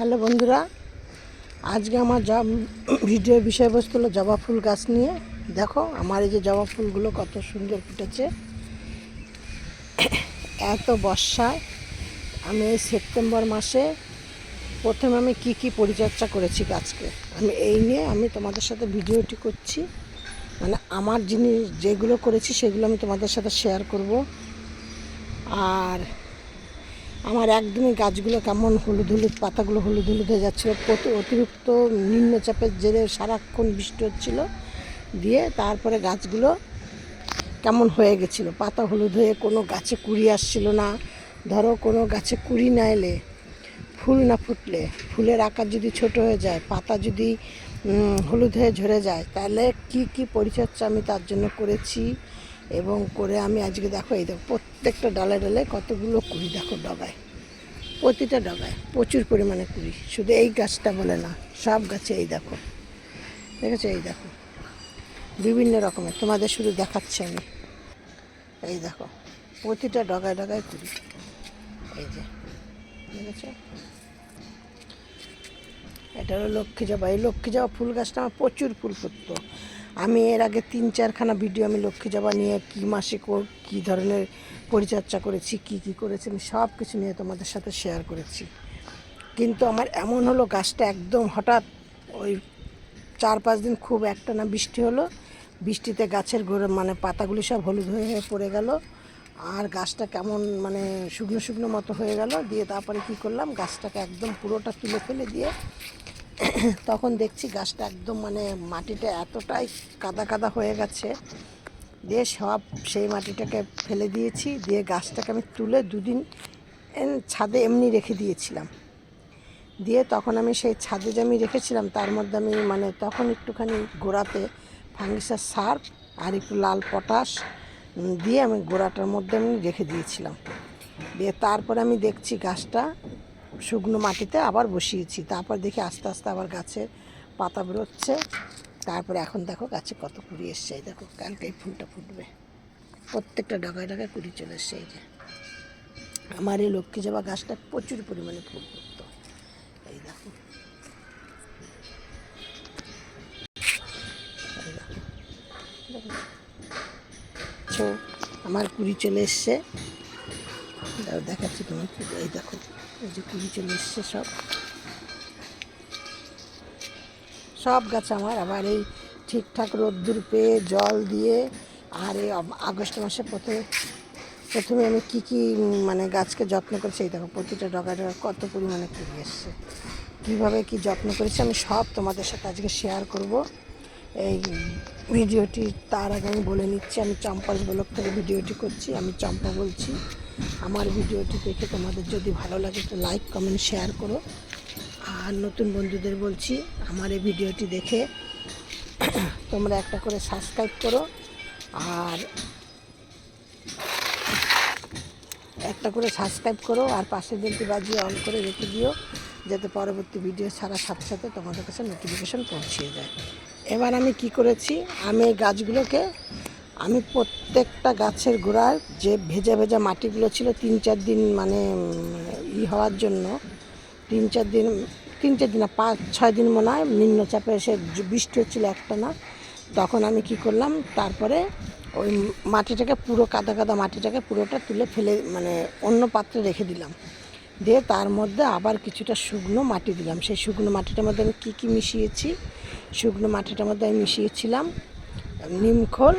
Hello বন্ধুরা, আজকে আমার জব ভিডিও বিষয়বস্তু হলো জবা ফুল গাছ নিয়ে। দেখো, আমার এই যে জবা ফুলগুলো কত সুন্দর ফুটেছে। এত বর্ষায় আমি এই সেপ্টেম্বর মাসে প্রথমে আমি কি কি পরিচর্যা করেছি গাছকে। আমি এই নিয়ে আমি তোমাদের সাথে ভিডিওটি করছি। মানে আমার জিনিস যেগুলো করেছি সেগুলো আমি তোমাদের সাথে শেয়ার করব। আর আমার একদমই গাছগুলো কেমন হলুদ হলুদ, পাতাগুলো হলুদ হলুদ হয়ে যাচ্ছিল। অতিরিক্ত নিম্নচাপের জেরে সারাক্ষণ বৃষ্টি হচ্ছিল। দিয়ে তারপরে গাছগুলো কেমন হয়ে গেছিল। পাতা হলুদ হয়ে কোনো গাছে কুড়ি আসছিল না। ধরো কোনো গাছে কুড়ি না এলে, ফুল না ফুটলে, ফুলের আকার যদি ছোট হয়ে যায়, পাতা যদি হলুদ হয়ে ঝরে যায়, তাহলে কি কি পরিচর্যা আমি তার জন্য করেছি? এবং করে আমি আজকে দেখো, এই দেখো, প্রত্যেকটা ডালে ডালে কতগুলো কুড়ি, দেখো, ডগায়। প্রতিটা ডগায় প্রচুর পরিমাণে কুড়ি। শুধু এই গাছটা বলে না, সব গাছে এই দেখো। দেখেছ? এই দেখো। বিভিন্ন রকমের। তোমাদের শুধু দেখাচ্ছি আমি। এই দেখো, প্রতিটা ডগায় ডগায় কুড়ি। এই যে, দেখেছ? এটা হলো লক্ষ্মী জবা এই লক্ষ্মী জবা ফুল গাছটা আমার প্রচুর ফুল ফুটতো। আমি এর আগে তিন চারখানা ভিডিও আমি লক্ষ্মী জবা নিয়ে কী মাসে কো- ধরনের পরিচর্যা করেছি, কি কি করেছি, আমি সব কিছু নিয়ে তোমাদের সাথে শেয়ার করেছি। কিন্তু আমার এমন হলো গাছটা একদম হঠাৎ ওই চার পাঁচ দিন খুব একটা না বৃষ্টি হলো। বৃষ্টিতে গাছের গোড়া মানে পাতাগুলি সব হলুদ হয়ে পড়ে গেল। আর গাছটা কেমন মানে শুকনো শুকনো মতো হয়ে গেল, দিয়ে তারপরে কি করলাম, গাছটাকে একদম পুরোটা তুলে ফেলে দিয়ে তখন দেখছি গাছটা একদম মানে মাটিটা এতটাই কাদা কাদা হয়ে গেছে। দিয়ে সব সেই মাটিটাকে ফেলে দিয়েছি, দিয়ে গাছটাকে আমি তুলে দুদিন ছাদে এমনি রেখে দিয়েছিলাম। দিয়ে তখন আমি সেই ছাদে যে আমি রেখেছিলাম, তার মধ্যে আমি মানে তখন একটুখানি গোড়াতে ফাঙ্গিসার সার আর একটু লাল পটাশ দিয়ে আমি গোড়াটার মধ্যে আমি রেখে দিয়েছিলাম। দিয়ে তারপরে আমি দেখছি গাছটা শুকনো মাটিতে আবার বসিয়েছি। তারপর দেখি আস্তে আস্তে আবার গাছের পাতা বেরোচ্ছে। তারপরে এখন দেখো গাছে কত কুড়ি এসছে। এই দেখো, কালকে এই ফুলটা ফুটবে। প্রত্যেকটা ডাগায় ডাগায় কুড়ি চলে এসছে। এই যে, আমার এই লক্ষ্মী জবা গাছটা প্রচুর পরিমাণে ফুল দেখেছ? আমার কুড়ি চলে এসছে। দেখাচ্ছি তোমার এই দেখো, এই যে কুড়ি চলে এসছে সব। সব গাছ আমার। আবার এই ঠিকঠাক রোদ্দুর পেয়ে জল দিয়ে আর এই আগস্ট মাসে প্রথমে প্রথমে আমি কী কী মানে গাছকে যত্ন করেছি, এই দেখো, প্রতিটা ডগা ডগা কত পরিমাণে কুড়ি এসছে। কীভাবে কী যত্ন করেছি আমি সব তোমাদের সাথে আজকে শেয়ার করব। এই ভিডিওটি তার আগে আমি বলে নিচ্ছি, আমি চম্পাস ব্লক থেকে ভিডিওটি করছি, আমি চম্পা বলছি। আমার ভিডিওটি দেখে তোমাদের যদি ভালো লাগে তো লাইক কমেন্ট শেয়ার করো। আর নতুন বন্ধুদের বলছি, আমার এই ভিডিওটি দেখে তোমরা একটা করে সাবস্ক্রাইব করো। আর একটা করে সাবস্ক্রাইব করো, আর পাশে বেলটি বাজিয়ে অন করে রেখে দিও, যাতে পরবর্তী ভিডিও ছাড়ার সাথে সাথে তোমাদের কাছে নোটিফিকেশন পৌঁছিয়ে যায়। এবার আমি কি করেছি? আমি এই গাছগুলোকে, আমি প্রত্যেকটা গাছের গোড়ায় যে ভেজা ভেজা মাটিগুলো ছিল তিন চার দিন মানে ই হওয়ার জন্য, তিন চার দিন, তিন চার দিন পাঁচ, ছয় দিন মনে হয় নিম্নচাপে এসে বৃষ্টি হচ্ছিল একটা না, তখন আমি কি করলাম, তারপরে ওই মাটিটাকে পুরো কাদা কাদা মাটিটাকে পুরোটা তুলে ফেলে মানে অন্য পাত্রে রেখে দিলাম। দিয়ে তার মধ্যে আবার কিছুটা শুকনো মাটি দিলাম। সেই শুকনো মাটিটার মধ্যে আমি কী কী মিশিয়েছি? শুকনো মাটিটার মধ্যে আমি মিশিয়েছিলাম নিমখোল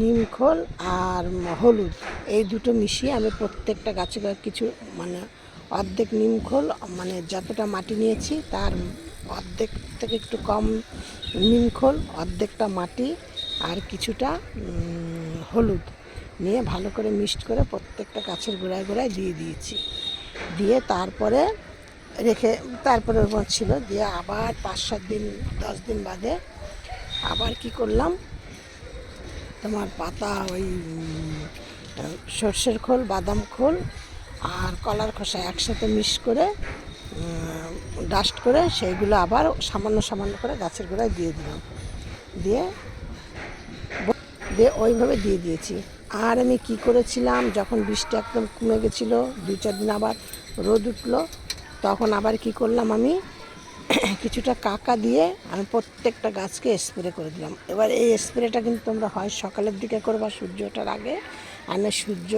নিমখোল আর হলুদ। এই দুটো মিশিয়ে আমি প্রত্যেকটা গাছে কিছু মানে অর্ধেক নিমখোল মানে যতটা মাটি নিয়েছি তার অর্ধেক থেকে একটু কম নিমখোল অর্ধেকটা মাটি আর কিছুটা হলুদ। নিয়ে ভালো করে মিক্সড করে প্রত্যেকটা গাছের গোড়ায় গোড়ায় দিয়ে দিয়েছি। দিয়ে তারপরে রেখে, তারপরে ওর ছিল, দিয়ে আবার পাঁচ সাত দিন, দশ দিন বাদে আবার কি করলাম, তোমার পাতা ওই সর্ষের খোল, বাদাম খোল আর কলার খোসা একসাথে মিক্স করে ডাস্ট করে সেইগুলো আবার সামান্য সামান্য করে গাছের গোড়ায় দিয়ে দিলাম। দিয়ে দিয়ে ওইভাবে দিয়ে দিয়েছি। আর আমি কি করেছিলাম? যখন বৃষ্টি একদম কমে গেছিল, দু চার দিন আবার রোদ উঠল, তখন আবার কি করলাম আমি? কিছুটা কাকা দিয়ে আমি প্রত্যেকটা গাছকে স্প্রে করে দিলাম। এবার এই স্প্রেটা কিন্তু তোমরা হয় সকালের দিকে করবা, সূর্য ওঠার আগে, আর না সূর্য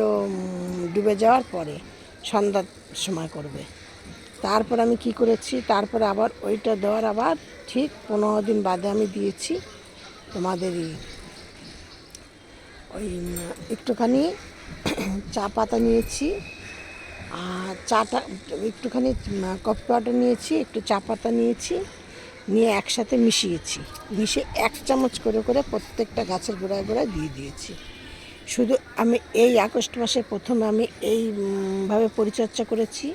ডুবে যাওয়ার পরে সন্ধ্যার সময় করবে। তারপর আমি কি করেছি? তারপরে আবার ওইটা দেওয়ার আবার ঠিক পনেরো দিন বাদে আমি দিয়েছি তোমাদেরই ওই একটুখানি চা পাতা নিয়েছি আর চাটা একটুখানি কফি পাউডার নিয়েছি একটু চা পাতা নিয়েছি নিয়ে একসাথে মিশিয়েছি। মিশিয়ে এক চামচ করে করে প্রত্যেকটা গাছের গোড়ায় গোড়ায় দিয়ে দিয়েছি। শুধু আমি এই আগস্ট মাসে প্রথমে আমি এই উম, ভাবে পরিচর্যা করেছি।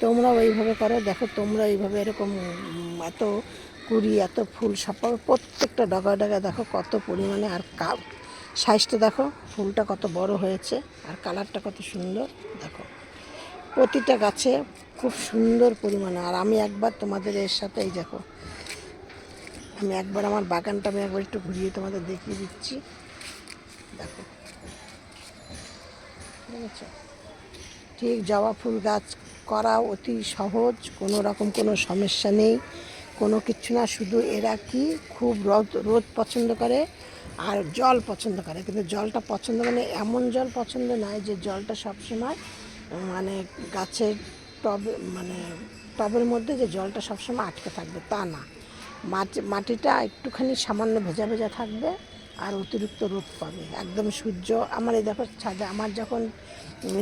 তোমরাও এইভাবে করো দেখো তোমরা এইভাবে এরকম এত কুড়ি এত ফুল সব পাবে প্রত্যেকটা ডগা ডগা দেখো কত পরিমাণে আর কা সাইজটা দেখো, ফুলটা কত বড় হয়েছে আর কালারটা কত সুন্দর, দেখো। প্রতিটা গাছে খুব সুন্দর পরিমাণে, আর আমি একবার তোমাদের এর সাথে, এই দেখো, আমি একবার আমার বাগানটা আমি একবার একটু ঘুরিয়ে তোমাদের দেখিয়ে দিচ্ছি। দেখো। দেখেছ ঠিক জবা ফুল গাছ করা অতি সহজ, কোনো রকম কোনো সমস্যা নেই, কোনো কিছু না, শুধু এরা কি খুব রোদ রোদ পছন্দ করে আর জল পছন্দ করে, কিন্তু জলটা পছন্দ মানে এমন জল পছন্দ নয় যে জলটা সবসময় মানে গাছের টবে মানে টবের মধ্যে যে জলটা সবসময় আটকে থাকবে তা না। মাটি, মাটিটা একটুখানি সামান্য ভেজা ভেজা থাকবে আর অতিরিক্ত রোদ পাবে। একদম সূর্য, আমার এই দেখো ছাদে, আমার যখন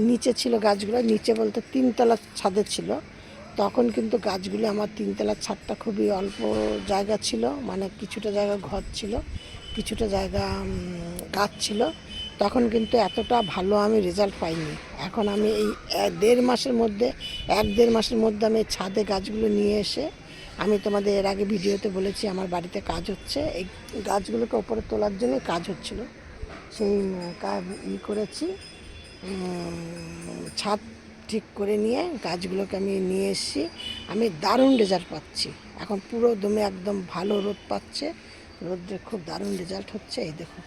নিচে ছিল গাছগুলো, নিচে বলতে তিনতলা ছাদে ছিল, তখন কিন্তু গাছগুলো আমার তিনতলার ছাদটা খুবই অল্প জায়গা ছিল মানে কিছুটা জায়গা ঘর ছিল। কিছুটা জায়গা গাছ ছিল, তখন কিন্তু এতটা ভালো আমি রেজাল্ট পাইনি। এখন আমি এই দেড় মাসের মধ্যে, এক দেড় মাসের মধ্যে আমি ছাদে গাছগুলো নিয়ে এসে, আমি তোমাদের এর আগে ভিডিওতে বলেছি আমার বাড়িতে কাজ হচ্ছে। এই গাছগুলোকে ওপরে তোলার জন্য কাজ হচ্ছিল। সেই কাজ ই করেছি ছাদ ঠিক করে নিয়ে গাছগুলোকে আমি নিয়ে এসেছি। আমি দারুণ রেজাল্ট পাচ্ছি। এখন পুরো দমে একদম ভালো রোদ পাচ্ছে। রোদ্রে খুব দারুণ রেজাল্ট হচ্ছে, এই দেখো।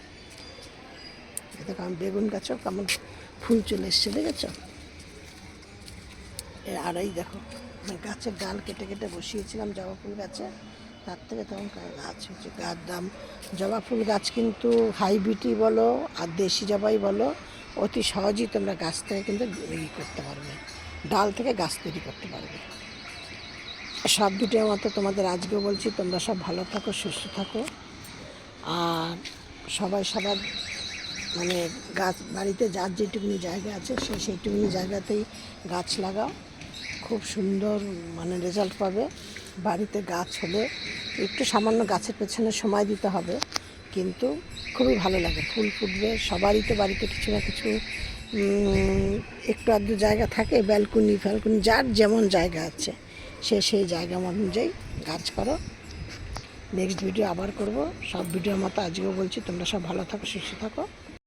এই দেখো, আমি বেগুন গাছও কেমন ফুল চলে এসছে, দেখেছ? আর এই দেখো গাছের ডাল কেটে কেটে বসিয়েছিলাম জবা ফুল গাছে। তার থেকে তখন গাছ হচ্ছে গাছ দাম। জবা ফুল গাছ কিন্তু হাইব্রিডই বলো আর দেশি জবাই বলো, অতি সহজেই তোমরা গাছ থেকে কিন্তু ই করতে পারবে। ডাল থেকে গাছ তৈরি করতে পারবে। সব ভিডিও মতো তোমাদের আজকেও বলছি, তোমরা সব ভালো থাকো, সুস্থ থাকো। আর সবাই সবার মানে গাছ বাড়িতে যার যেটুকুনি জায়গা আছে সে সেইটুকুনি জায়গাতেই গাছ লাগাও। খুব সুন্দর মানে রেজাল্ট পাবে। বাড়িতে গাছ হলে একটু সামান্য গাছের পেছনে সময় দিতে হবে, কিন্তু খুবই ভালো লাগে। ফুল ফুটবে, সবারই তো বাড়িতে কিছু না কিছু একটু আধটু জায়গা থাকে ব্যালকনি ফ্যালকনি যার যেমন জায়গা আছে, সে সেই জায়গা অনুযায়ী গাছ করো। নেক্সট ভিডিও আবার করব। সব ভিডিওর মতো আজকেও বলছি, তোমরা সব ভালো থাকো, সুস্থ থাকো।